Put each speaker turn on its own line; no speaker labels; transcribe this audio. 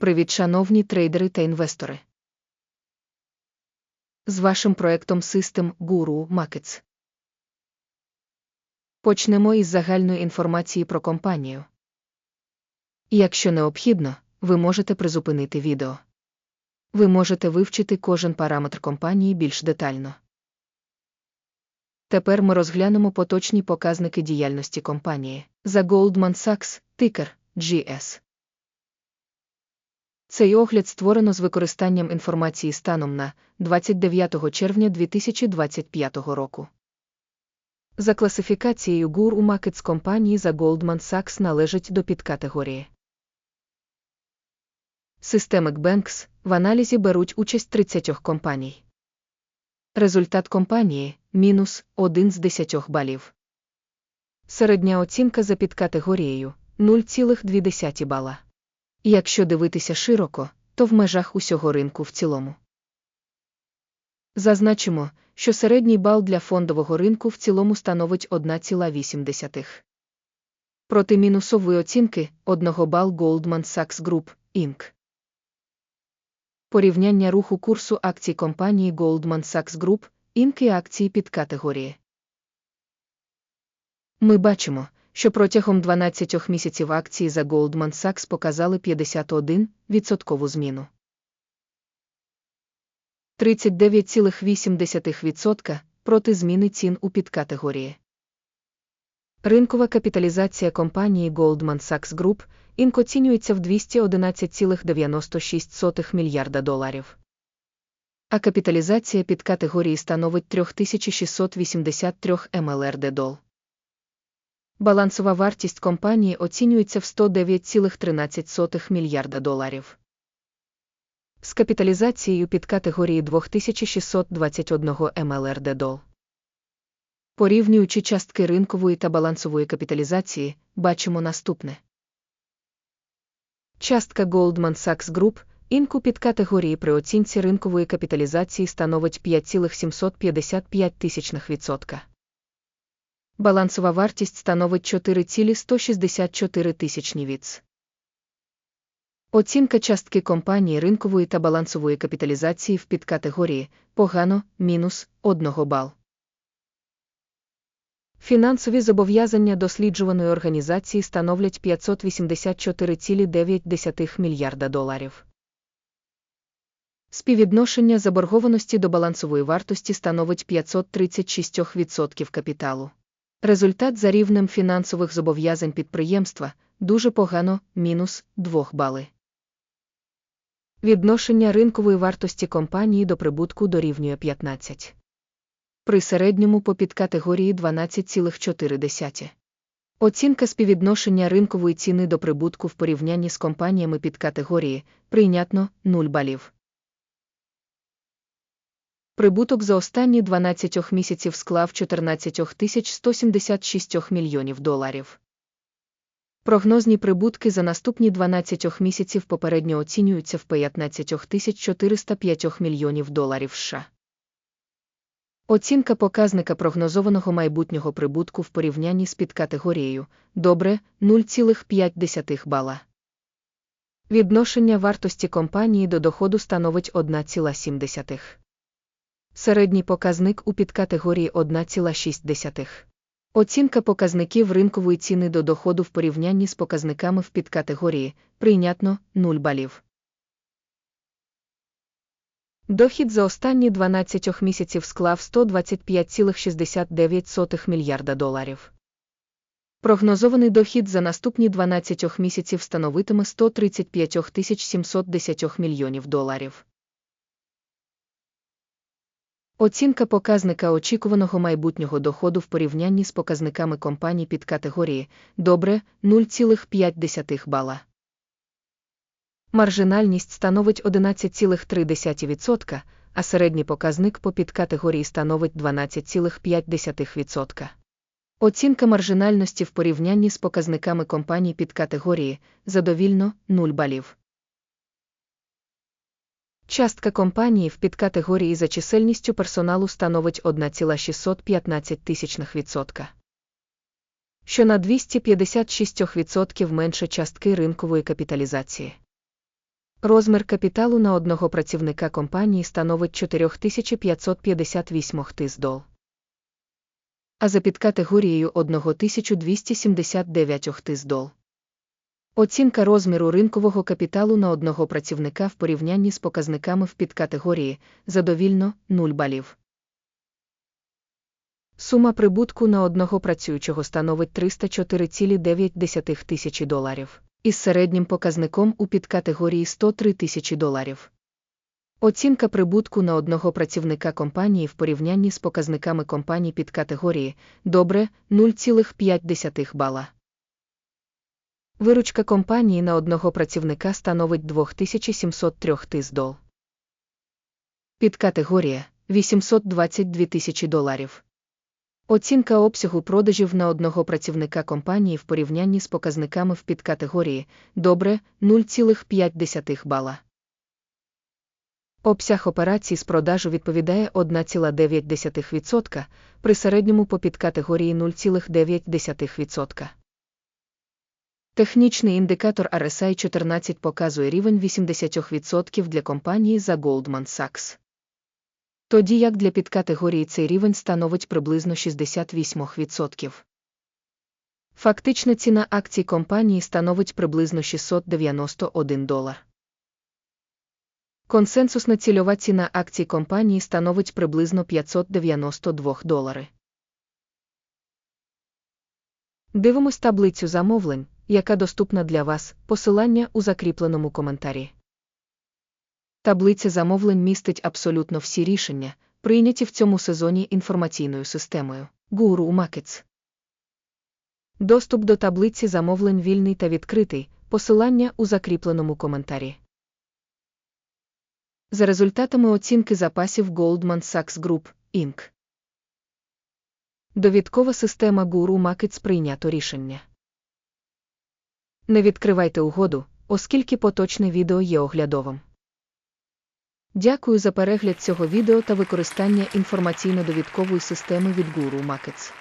Привіт, шановні трейдери та інвестори. З вашим проектом System Guru Markets. Почнемо із загальної інформації про компанію. Якщо необхідно, ви можете призупинити відео. Ви можете вивчити кожен параметр компанії більш детально. Тепер ми розглянемо поточні показники діяльності компанії за Goldman Sachs, тикер GS. Цей огляд створено з використанням інформації станом на 29 червня 2025 року. За класифікацією GUR у Markets компанії за Goldman Sachs належить до підкатегорії. Systemic Banks в аналізі беруть участь 30 компаній. Результат компанії мінус 1 з 10 балів. Середня оцінка за підкатегорією 0,2 бала. Якщо дивитися широко, то в межах усього ринку в цілому. Зазначимо, що середній бал для фондового ринку в цілому становить 1,8. Проти мінусової оцінки 1 бал Goldman Sachs Group, Inc. Порівняння руху курсу акцій компанії Goldman Sachs Group, Inc. і акції під категорії. Ми бачимо, що протягом 12 місяців акції за Goldman Sachs показали 51% зміну. 39,8% проти зміни цін у підкатегорії. Ринкова капіталізація компанії Goldman Sachs Group Inc. оцінюється в 211,96 мільярда доларів. А капіталізація підкатегорії становить 3683 МЛРД дол. Балансова вартість компанії оцінюється в 109,13 мільярда доларів. З капіталізацією під категорії 2621 МЛРД дол. Порівнюючи частки ринкової та балансової капіталізації, бачимо наступне. Частка Goldman Sachs Group, інку під категорії при оцінці ринкової капіталізації становить 5,755 тисячних відсотка. Балансова вартість становить 4,164 тисячні віц. Оцінка частки компанії ринкової та балансової капіталізації в підкатегорії погано мінус 1 бал. Фінансові зобов'язання досліджуваної організації становлять 584,9 мільярда доларів. Співвідношення заборгованості до балансової вартості становить 536% капіталу. Результат за рівнем фінансових зобов'язань підприємства дуже погано мінус 2 бали. Відношення ринкової вартості компанії до прибутку дорівнює 15. При середньому по підкатегорії 12,4. Оцінка співвідношення ринкової ціни до прибутку в порівнянні з компаніями підкатегорії прийнятно 0 балів. Прибуток за останні 12 місяців склав 14 176 мільйонів доларів. Прогнозні прибутки за наступні 12 місяців попередньо оцінюються в 15 405 мільйонів доларів США. Оцінка показника прогнозованого майбутнього прибутку в порівнянні з підкатегорією добре 0,5 бала. Відношення вартості компанії до доходу становить 1,7. Середній показник у підкатегорії 1,6. Оцінка показників ринкової ціни до доходу в порівнянні з показниками в підкатегорії прийнятно 0 балів. Дохід за останні 12 місяців склав 125,69 мільярда доларів. Прогнозований дохід за наступні 12 місяців становитиме 135 710 мільйонів доларів. Оцінка показника очікуваного майбутнього доходу в порівнянні з показниками компаній під категорії добре 0,5 бала. Маржинальність становить 11,3%, а середній показник по підкатегорії становить 12,5%. Оцінка маржинальності в порівнянні з показниками компаній під категорії задовільно 0 балів. Частка компанії в підкатегорії за чисельністю персоналу становить 1,615 тисячних відсотка. Що на 256% менше частки ринкової капіталізації. Розмір капіталу на одного працівника компанії становить 4558 тис дол. А за підкатегорією 1279 тис дол. Оцінка розміру ринкового капіталу на одного працівника в порівнянні з показниками в підкатегорії задовільно 0 балів. Сума прибутку на одного працюючого становить 304,9 тисячі доларів, із середнім показником у підкатегорії 103 тисячі доларів. Оцінка прибутку на одного працівника компанії в порівнянні з показниками компаній підкатегорії добре 0,5 бала. Виручка компанії на одного працівника становить 2703 тис дол. Підкатегорія 822 тисячі доларів. Оцінка обсягу продажів на одного працівника компанії в порівнянні з показниками в підкатегорії добре 0,5 бала. Обсяг операцій з продажу відповідає 1,9% при середньому по підкатегорії 0,9%. Технічний індикатор RSI 14 показує рівень 80% для компанії за Goldman Sachs. Тоді як для підкатегорії цей рівень становить приблизно 68%. Фактична ціна акцій компанії становить приблизно 691 долар. Консенсусна цільова ціна акцій компанії становить приблизно 592 долари. Дивимось таблицю замовлень, яка доступна для вас, посилання у закріпленому коментарі. Таблиця замовлень містить абсолютно всі рішення, прийняті в цьому сезоні інформаційною системою Guru Markets. Доступ до таблиці замовлень вільний та відкритий, посилання у закріпленому коментарі. За результатами оцінки запасів Goldman Sachs Group, Inc. Довідкова система Guru Markets прийнято рішення. Не відкривайте угоду, оскільки поточне відео є оглядовим. Дякую за перегляд цього відео та використання інформаційно-довідкової системи від Guru Markets.